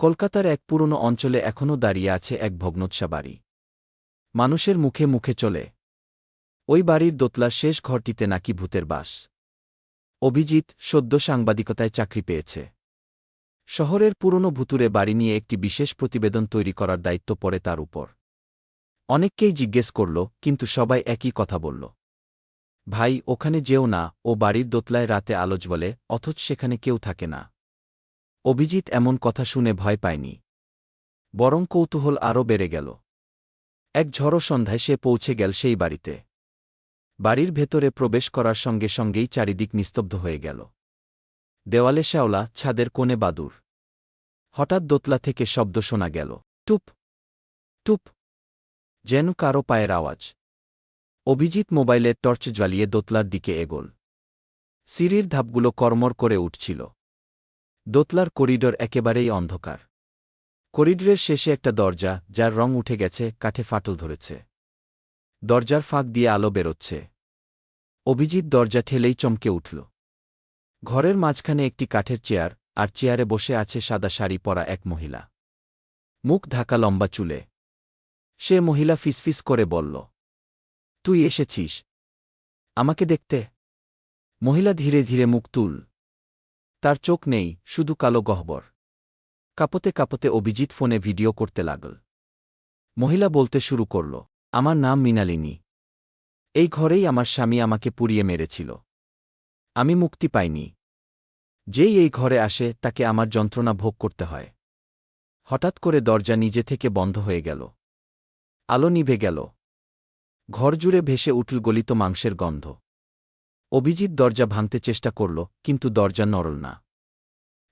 কলকাতার এক পুরনো অঞ্চলে এখনও দাঁড়িয়ে আছে এক ভগ্নোৎসা বাড়ি মানুষের মুখে মুখে চলে। ওই বাড়ির দোতলার শেষ ঘরটিতে নাকি ভূতের বাস। অভিজিৎ সদ্য সাংবাদিকতায় চাকরি পেয়েছে। শহরের পুরনো ভুতুরে বাড়ি নিয়ে একটি বিশেষ প্রতিবেদন তৈরি করার দায়িত্ব পড়ে তার উপর। অনেককেই জিজ্ঞেস করল, কিন্তু সবাই একই কথা বলল। ভাই, ওখানে যেও না, ও বাড়ির দোতলায় রাতে আলোচ বলে, অথচ সেখানে কেউ থাকে না। অভিজিৎ এমন কথা শুনে ভয় পায়নি। বরং কৌতূহল আরও বেড়ে গেল। এক ঝড়ো সন্ধ্যায় সে পৌঁছে গেল সেই বাড়িতে। বাড়ির ভেতরে প্রবেশ করার সঙ্গে সঙ্গেই চারিদিক নিস্তব্ধ হয়ে গেল। দেওয়ালে শ্যাওলা, ছাদের কোণে বাদুর। হঠাৎ দোতলা থেকে শব্দ শোনা গেল। টুপ! টুপ! যেন কারও পায়ের আওয়াজ। অভিজিৎ মোবাইলের টর্চ জ্বালিয়ে দোতলার দিকে এগোল। সিঁড়ির ধাপগুলো কর্মর করে উঠছিল। দোতলার করিডর একেবারেই অন্ধকার। করিডরের শেষে একটা দরজা, যার রং উঠে গেছে, কাঠে ফাটল ধরেছে। দরজার ফাঁক দিয়ে আলো বেরোচ্ছে। অভিজিৎ দরজা ঠেলেই চমকে উঠল। ঘরের মাঝখানে একটি কাঠের চেয়ার, আর চেয়ারে বসে আছে সাদা শাড়ি পরা এক মহিলা। মুখ ঢাকা লম্বা চুলে। সে মহিলা ফিসফিস করে বলল, তুই এসেছিস। আমাকে দেখতে? মহিলা ধীরে ধীরে মুখ তুল তার চোখ নেই, শুধু কালো গহ্বর। কাপতে কাপতে অভিজিৎ ফোনে ভিডিও করতে লাগল। মহিলা বলতে শুরু করল, আমার নাম মৃণালিনী। এই ঘরেই আমার স্বামী আমাকে পুড়িয়ে মেরেছিল। আমি মুক্তি পাইনি। যেই এই ঘরে আসে, তাকে আমার যন্ত্রণা ভোগ করতে হয়। হঠাৎ করে দরজা নিজে থেকে বন্ধ হয়ে গেল। আলো নিভে গেল। ঘর জুড়ে ভেসে উঠল গলিত মাংসের গন্ধ। অভিজিৎ দরজা ভাঙতে চেষ্টা করল, কিন্তু দরজা নরল না।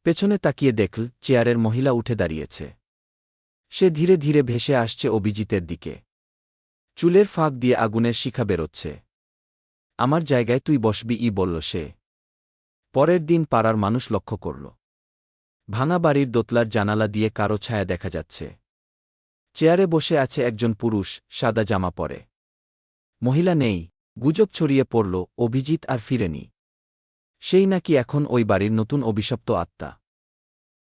পেছনে তাকিয়ে দেখল, চেয়ারের মহিলা উঠে দাঁড়িয়েছে। সে ধীরে ধীরে ভেসে আসছে অভিজিতের দিকে। চুলের ফাঁক দিয়ে আগুনের শিখা বেরোচ্ছে। আমার জায়গায় তুই বসবি, ই বলল সে। পরের দিন পাড়ার মানুষ লক্ষ্য করল। ভাঙা বাড়ির দোতলার জানালা দিয়ে কারও ছায়া দেখা যাচ্ছে। চেয়ারে বসে আছে একজন পুরুষ, সাদা জামা পরে। মহিলা নেই গুজব ছড়িয়ে পড়ল অভিজিৎ আর ফিরেনি। সেই নাকি এখন ওই বাড়ির নতুন অভিশপ্ত আত্মা।